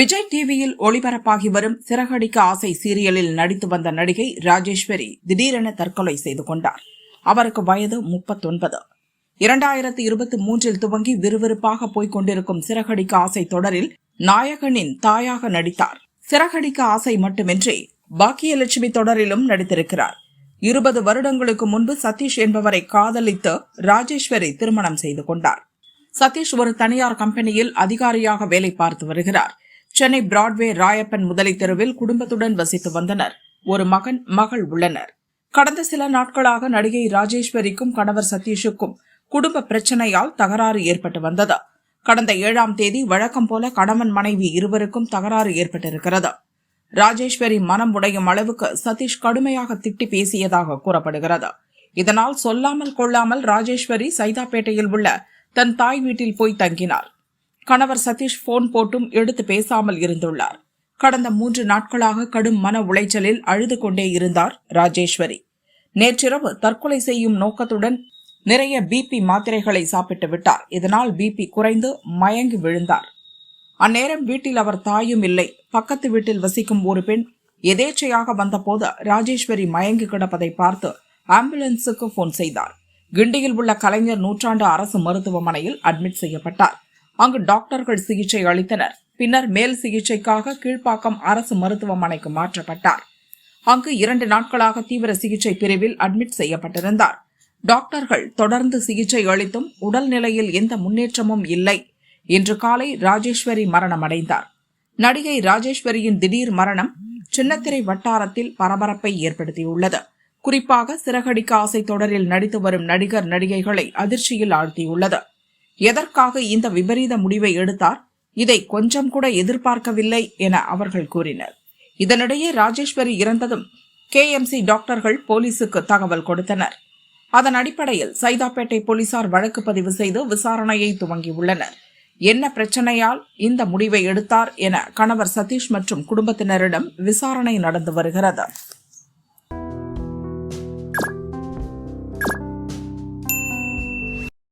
விஜய் டிவியில் ஒளிபரப்பாகி வரும் சிறகடிக்க ஆசை சீரியலில் நடித்து வந்த நடிகை ராஜேஸ்வரி திடீரென தற்கொலை செய்து கொண்டார். அவருக்கு வயது முப்பத்தொன்பது. இரண்டாயிரத்தி இருபத்தி மூன்றில் துவங்கி விறுவிறுப்பாக போய்க் கொண்டிருக்கும் சிறகடிக்க ஆசை தொடரில் நாயகனின் தாயாக நடித்தார். சிறகடிக்க ஆசை மட்டுமின்றி பாக்கியலட்சுமி தொடரிலும் நடித்திருக்கிறார். இருபது வருடங்களுக்கு முன்பு சதீஷ் என்பவரை காதலித்து ராஜேஸ்வரி திருமணம் செய்து கொண்டார். சதீஷ் ஒரு தனியார் கம்பெனியில் அதிகாரியாக வேலை பார்த்து வருகிறார். சென்னை பிராட்வே ராயப்பன் முதலை தெருவில் குடும்பத்துடன் வசித்து வந்தனர். ஒரு மகன் மகள் உள்ளனர். கடந்த சில நாட்களாக நடிகை ராஜேஸ்வரிக்கும் கணவர் சதீஷுக்கும் குடும்ப பிரச்சனையால் தகராறு ஏற்பட்டு வந்தது. கடந்த ஏழாம் தேதி வழக்கம் போல கணவன் மனைவி இருவருக்கும் தகராறு ஏற்பட்டிருக்கிறது. ராஜேஸ்வரி மனம் உடையும் அளவுக்கு சதீஷ் கடுமையாக திட்டி பேசியதாக கூறப்படுகிறது. இதனால் சொல்லாமல் கொள்ளாமல் ராஜேஸ்வரி சைதாப்பேட்டையில் உள்ள தன் தாய் வீட்டில் போய் தங்கினார் கணவர் சதீஷ் போன் போட்டும் எடுத்து பேசாமல் இருந்துள்ளார். கடந்த மூன்று நாட்களாக கடும் மன உளைச்சலில் அழுது கொண்டே இருந்தார் ராஜேஸ்வரி. நேற்றிரவு தற்கொலை செய்யும் நோக்கத்துடன் நிறைய பிபி மாத்திரைகளை சாப்பிட்டு விட்டார். இதனால் பிபி குறைந்து மயங்கி விழுந்தார். அந்நேரம் வீட்டில் அவர் தாயும் இல்லை. பக்கத்து வீட்டில் வசிக்கும் ஒரு பெண் எதேச்சையாக வந்தபோது ராஜேஸ்வரி மயங்கி கிடப்பதை பார்த்து ஆம்புலன்ஸுக்கு போன் செய்தார். கிண்டியில் உள்ள கலைஞர் நூற்றாண்டு அரசு மருத்துவமனையில் அட்மிட் செய்யப்பட்டார். அங்கு டாக்டர்கள் சிகிச்சை அளித்தனர். பின்னர் மேல் சிகிச்சைக்காக கீழ்ப்பாக்கம் அரசு மருத்துவமனைக்கு மாற்றப்பட்டார். அங்கு இரண்டு நாட்களாக தீவிர சிகிச்சை பிரிவில் அட்மிட் செய்யப்பட்டிருந்தார். டாக்டர்கள் தொடர்ந்து சிகிச்சை அளித்தும் உடல்நிலையில் எந்த முன்னேற்றமும் இல்லை இன்று காலை ராஜேஸ்வரி மரணமடைந்தார். நடிகை ராஜேஸ்வரியின் திடீர் மரணம் சின்னத்திரை வட்டாரத்தில் பரபரப்பை ஏற்படுத்தியுள்ளது. குறிப்பாக சிறகடிக்க ஆசை தொடரில் நடித்து வரும் நடிகர் நடிகைகளை அதிர்ச்சியில் ஆழ்த்தியுள்ளது. எதற்காக இந்த விபரீத முடிவை எடுத்தார்? இதை கொஞ்சம் கூட எதிர்பார்க்கவில்லை என அவர்கள் கூறினர். இதனிடையே ராஜேஸ்வரி இறந்ததும் கேஎம்சி டாக்டர்கள் போலீசுக்கு தகவல் கொடுத்தனர். அதன் அடிப்படையில் சைதாப்பேட்டை போலீசார் வழக்கு பதிவு செய்து விசாரணையை துவங்கியுள்ளனர். என்ன பிரச்சனையால் இந்த முடிவை எடுத்தார் என கணவர் சதீஷ் மற்றும் குடும்பத்தினரிடம் விசாரணை நடந்து வருகிறது.